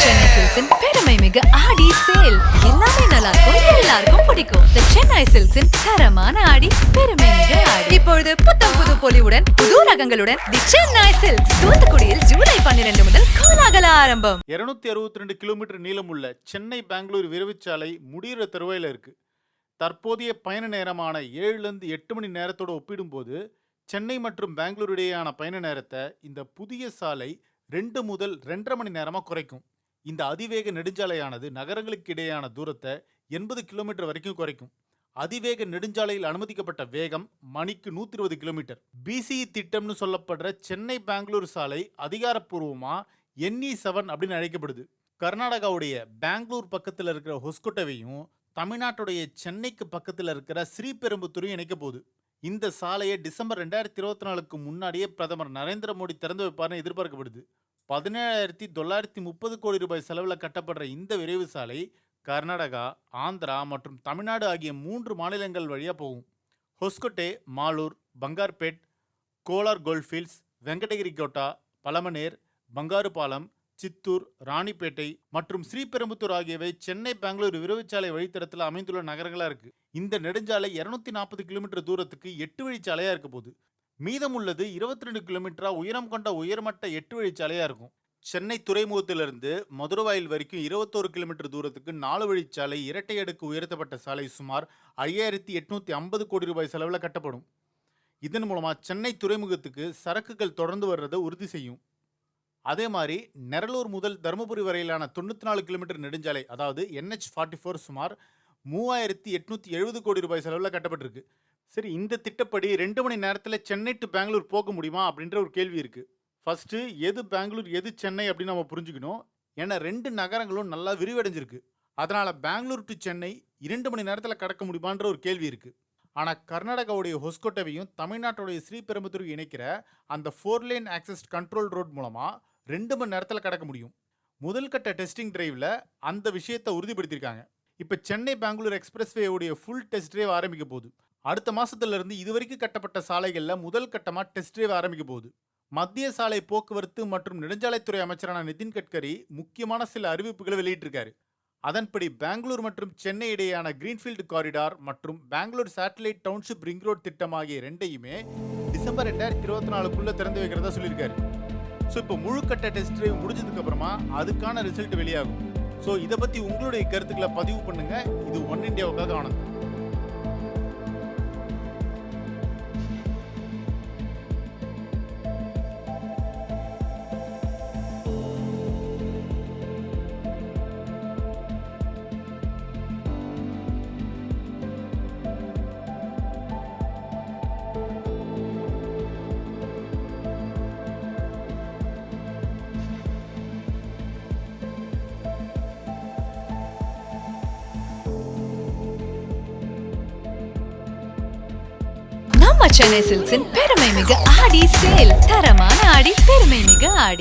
சென்னை சில்க்ஸின் பெருமை மிகு ஆடி சேல். எல்லாமே நல்லா இருக்கும் எல்லாருக்கும் பிடிக்கும். The சென்னை சில்க்ஸின் தரமான ஆடி பெருமை மிக ஆடி. இப்பொழுது புத்தம் புது பொலிவுடன் புது ரகங்களுடன் தி சென்னை சில்க்ஸ். தூத்துக்குடியில் ஜூலை பன்னிரண்டு முதல் கோலாகல ஆரம்பம். இருநூத்தி அறுபத்தி ரெண்டு கிலோமீட்டர் நீளமுள்ள சென்னை பெங்களூர் விரைவுச்சாலை முடிகிற தருவாயில் இருக்கு. தற்போதைய பயண நேரமான ஏழுலேருந்து எட்டு மணி நேரத்தோட ஒப்பிடும்போது சென்னை மற்றும் பெங்களூர் இடையேயான பயண நேரத்தை இந்த புதிய சாலை ரெண்டு முதல் ரெண்டரை மணி நேரமாக குறைக்கும். இந்த அதிவேக நெடுஞ்சாலையானது நகரங்களுக்கு இடையேயான தூரத்தை எண்பது கிலோமீட்டர் வரைக்கும் குறைக்கும். அதிவேக நெடுஞ்சாலையில் அனுமதிக்கப்பட்ட வேகம் மணிக்கு நூற்றி இருபது கிலோமீட்டர் பிசிஇ திட்டம்னு சொல்லப்படுற சென்னை பெங்களூர் சாலை அதிகாரப்பூர்வமா என்இ செவன் அப்படின்னு அழைக்கப்படுது. கர்நாடகாவுடைய பெங்களூர் பக்கத்தில் இருக்கிற ஹொஸ்கோட்டவையும் தமிழ்நாட்டுடைய சென்னைக்கு பக்கத்தில் இருக்கிற ஸ்ரீபெரும்புத்தூரையும் இணைக்க போகுது. இந்த சாலையை டிசம்பர் ரெண்டாயிரத்தி இருபத்தி நாலுக்கு முன்னாடியே பிரதமர் நரேந்திர மோடி திறந்து வைப்பார்னு எதிர்பார்க்கப்படுது. பதினேழாயிரத்தி தொள்ளாயிரத்தி முப்பது கோடி ரூபாய் செலவில் கட்டப்படுற இந்த விரைவு சாலை கர்நாடகா ஆந்திரா மற்றும் தமிழ்நாடு ஆகிய மூன்று மாநிலங்கள் வழியாக போகும். ஹொஸ்கோட்டே மாலூர் பங்கார்பேட் கோலார் கோல்ஃபீல்ட்ஸ் வெங்கடகிரி கோட்டா பலமனேர் பங்காருபாலம் சித்தூர் ராணிப்பேட்டை மற்றும் ஸ்ரீபெரும்புத்தூர் ஆகியவை சென்னை பெங்களூர் விரைவுச்சாலை வழித்தடத்தில் அமைந்துள்ள நகரங்களாக இருக்குது இந்த நெடுஞ்சாலை இரநூத்தி நாற்பது கிலோமீட்டர் தூரத்துக்கு எட்டு வழிச்சாலையாக இருக்க போகுது. மீதமுள்ளது இருபத்தி ரெண்டு கிலோமீட்டரா உயரம் கொண்ட உயர்மட்ட எட்டு வழிச்சாலையா இருக்கும். சென்னை துறைமுகத்திலிருந்து மதுரவாயில் வரைக்கும் இருபத்தோரு கிலோமீட்டர் தூரத்துக்கு நாலு வழிச்சாலை இரட்டை அடுக்கு உயர்த்தப்பட்ட சாலை சுமார் ஐயாயிரத்தி எட்நூற்றி ஐம்பது கோடி ரூபாய் செலவில் கட்டப்படும். இதன் மூலமாக சென்னை துறைமுகத்துக்கு சரக்குகள் தொடர்ந்து வர்றதை உறுதி செய்யும். அதே மாதிரி நெரலூர் முதல் தருமபுரி வரையிலான தொண்ணூற்றி நாலு கிலோமீட்டர் நெடுஞ்சாலை அதாவது என்ஹெச் ஃபார்ட்டி ஃபோர் சுமார் மூவாயிரத்தி எட்நூற்றி எழுபது கோடி ரூபாய் செலவில் கட்டப்பட்டிருக்கு. சரி இந்த திட்டப்படி ரெண்டு மணி நேரத்தில் சென்னை டு பெங்களூர் போக முடியுமா அப்படின்ற ஒரு கேள்வி இருக்குது ஃபஸ்ட்டு எது பெங்களூர் எது சென்னை அப்படின்னு நம்ம புரிஞ்சுக்கணும். ஏன்னா ரெண்டு நகரங்களும் நல்லா விரிவடைஞ்சிருக்கு. அதனால் பெங்களூர் டு சென்னை இரண்டு மணி நேரத்தில் கடக்க முடியுமான்ற ஒரு கேள்வி இருக்குது ஆனால் கர்நாடகாவுடைய ஹொஸ்கோட்டவையும் தமிழ்நாட்டுடைய ஸ்ரீபெரும்புத்தூர் இணைக்கிற அந்த four lane access control road மூலமாக ரெண்டு மணி நேரத்தில் கடக்க முடியும். முதல் கட்ட டெஸ்டிங் டிரைவில் அந்த விஷயத்தை உறுதிப்படுத்தியிருக்காங்க இப்போ சென்னை பெங்களூர் எக்ஸ்பிரஸ் உடைய ஃபுல் டெஸ்ட் டிரைவ் ஆரம்பிக்க போகுது. அடுத்த மாதத்துலேருந்து இதுவரைக்கும் கட்டப்பட்ட சாலைகளில் முதல் கட்டமாக டெஸ்ட் டிரைவ் ஆரம்பிக்க போகுது. மத்திய சாலை போக்குவரத்து மற்றும் நெடுஞ்சாலைத்துறை அமைச்சரான நிதின் கட்கரி முக்கியமான சில அறிவிப்புகளை வெளியிட்டிருக்காரு. அதன்படி பெங்களூர் மற்றும் சென்னை இடையேயான கிரீன்ஃபீல்டு காரிடார் மற்றும் Bangalore satellite township ring road திட்டம் ஆகிய ரெண்டையுமே டிசம்பர் ரெண்டாயிரத்தி இருபத்தி நாலுக்குள்ளே திறந்து வைக்கிறதா சொல்லியிருக்காரு. ஸோ இப்போ முழுக்கட்ட டெஸ்ட் டிரைவ் முடிஞ்சதுக்கப்புறமா அதுக்கான ரிசல்ட் வெளியாகும். ஸோ இதை பற்றி உங்களுடைய கருத்துக்களை பதிவு பண்ணுங்கள் இது ஒன் இண்டியாவுக்காக ஆனது நம்ம சென்னை சில்க்ஸின் பெருமை மிகு ஆடி சேல். தரமான ஆடி பெருமை மிகு ஆடி.